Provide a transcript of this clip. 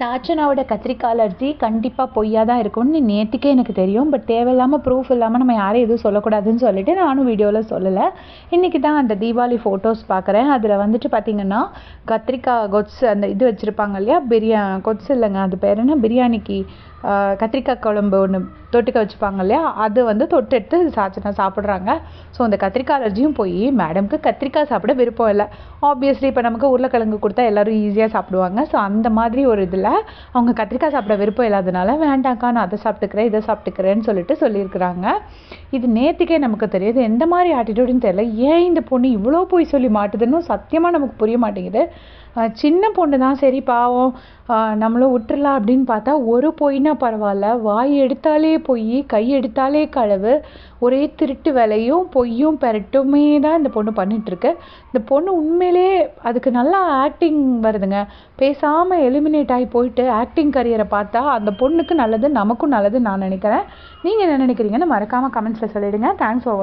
சாச்சனாவோட கத்திரிக்காய் அலர்ஜி கண்டிப்பாக பொய்யாக தான் இருக்கும்னு நேற்றுக்கே எனக்கு தெரியும். பட் தேவையில்லாமல் ப்ரூஃப் இல்லாமல் நம்ம யாரையும் எதுவும் சொல்லக்கூடாதுன்னு சொல்லிட்டு நானும் வீடியோவில் சொல்லலை. இன்றைக்கி தான் அந்த தீபாவளி ஃபோட்டோஸ் பார்க்குறேன் அதில் வந்துட்டு பார்த்திங்கன்னா கத்திரிக்காய் கொத்ஸ் அந்த இது வச்சுருப்பாங்க இல்லையா? பிரியா கொத்ஸ் இல்லைங்க அது பேர் என்ன? பிரியாணிக்கு கத்திரிக்காய் குழம்பு ஒன்று தொட்டுக்க வச்சுப்பாங்க இல்லையா? அது வந்து தொட்டு எடுத்து சாச்சனா சாப்பிட்றாங்க. ஸோ அந்த கத்திரிக்காய் அலர்ஜியும் போய் மேடம்க்கு கத்திரிக்காய் சாப்பிட விருப்பம் இல்லை. ஆப்வியஸ்லி இப்போ நமக்கு உருளைக்கிழங்கு கொடுத்தா எல்லாரும் ஈஸியாக சாப்பிடுவாங்க. ஸோ அந்த மாதிரி ஒரு இதில் அவங்க கத்திரிக்காய் சாப்பிட விருப்பம் இல்லாதனால வேண்டாம்க்கா நான் அதை சாப்பிட்டுக்கிறேன் இதை சாப்பிட்டுக்கிறேன்னு சொல்லிட்டு சொல்லியிருக்கிறாங்க. இது நேற்றுக்கே நமக்கு தெரியுது. எந்த மாதிரி ஆட்டிடியூடுன்னு தெரியல. ஏன் இந்த பொண்ணு இவ்வளோ போய் சொல்லி மாட்டுதுன்னு சத்தியமாக நமக்கு புரிய மாட்டேங்குது. சின்ன பொண்ணு தான். சரி பாவம். நம்மளும் விட்டுறலாம் அப்படின்னு பார்த்தா ஒரு பொய்னா பரவாயில்ல. வாய் எடுத்தாலே பொய் கை எடுத்தாலே களவு ஒரே திருட்டு வேலையும் பொய்யும் பெரட்டுமே தான் இந்த பொண்ணு பண்ணிகிட்ருக்கு இந்த பொண்ணு உண்மையிலே அதுக்கு நல்லா ஆக்டிங் வருதுங்க. பேசாமல் எலிமினேட் ஆகி போயிட்டு ஆக்டிங் கரியரை பார்த்தா அந்த பொண்ணுக்கு நல்லது நமக்கும் நல்லதுன்னு நான் நினைக்கிறேன். நீங்கள் என்ன நினைக்கிறீங்கன்னு மறக்காமல் கமெண்ட்ஸில் சொல்லிடுங்க. Thanks for